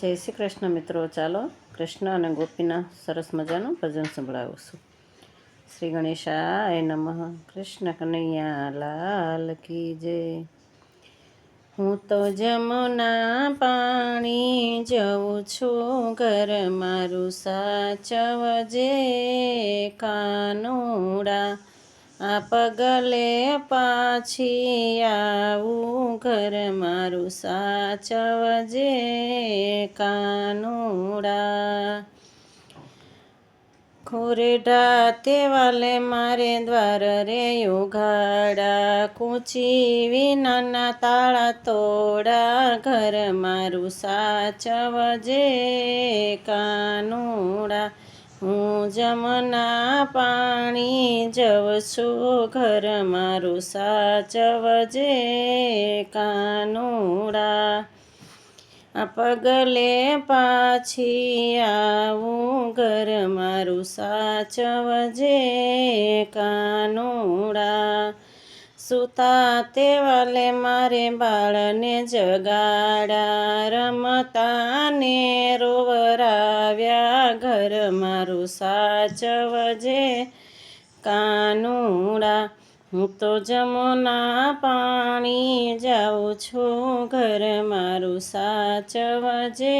જય શ્રી કૃષ્ણ મિત્રો, ચાલો કૃષ્ણ અને ગોપીના સરસ મજાનું ભજન સંભળાવું છું શ્રી ગણેશાય નમઃ. કૃષ્ણ કનૈયા લાલ કી જય. હું તો જમુના પાણી જઉં છું, ઘર મારું સાચવજે કાનુડા. પગલે પાછી આવું ઘર મારું સાચવજે કાનુડા. ખોરડા તે વાલે મારે દ્વાર રે ઉઘાડા કૂચી વિનાના તાળા તોડા. ઘર મારું સાચવજે કાનુડા. હું જમના પાણી જવ છું ઘર મારું સાચવજે કાનુડા. આ પગલે પાછી આવું, ઘર મારું સાચવજે કાનુડા. સુતા તે વાલે મારે બાળને જગાડા રમતા ને રોવરાવ્યા. ઘર મારું સાચવજે. કાનુડા, હું તો જમુના પાણી જાઉં છું. ઘર મારું સાચવજે.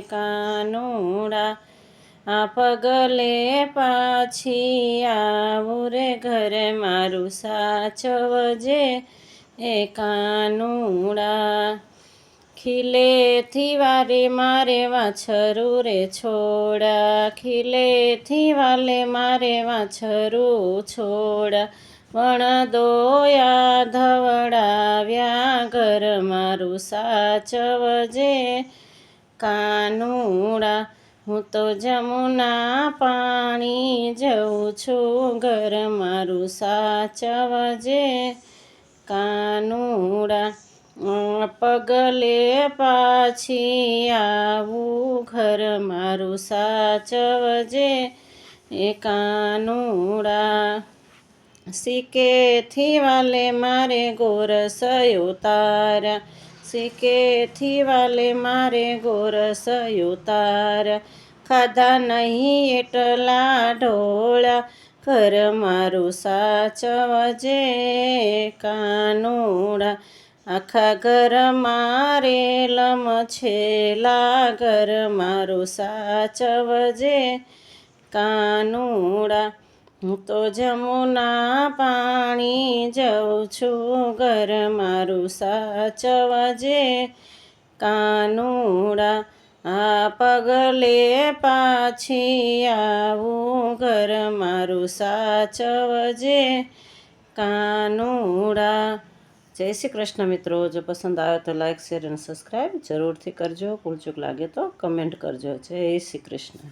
કાનુડા આ પગલે પાછી આવું રે. ઘરે મારું સાચવજે. એ કાનુડા ખીલેથી વારે મારે વાછરું રે છોડા. ખીલે વાલે મારે વાછરું છોડા. વણ દોયા ધવડાવ્યા, ઘર મારું સાચવજે કાનુડા. હું તો જમુના પાણી જઉં છું, ઘર મારું સાચવજે કાનુડા. પગલે પાછી આવું ઘર મારું સાચવજે એ કાનુડા સિકેથી વાલે મારે ગોરસયો તારા સિકેથી વાલે મારે ગોરસયો તારા ખાધા નહીં એટલા ઢોળા. ઘર મારું સાચવજે કાનુડા આખા ઘર મારે લમ છેલા ઘર મારું સાચવજે કાનુડા. હું તો જમુના પાણી જઉં છું ઘર, મારું સાચવજે કાનુડા. આ પગલે પાછી આવું ઘર, મારું સાચવજે કાનુડા. જય શ્રી કૃષ્ણ મિત્રો. જો પસંદ આવે તો લાઈક શેર અને સબસ્ક્રાઈબ જરૂરથી કરજો. ભૂલચૂક લાગે તો કમેન્ટ કરજો. જય શ્રી કૃષ્ણ.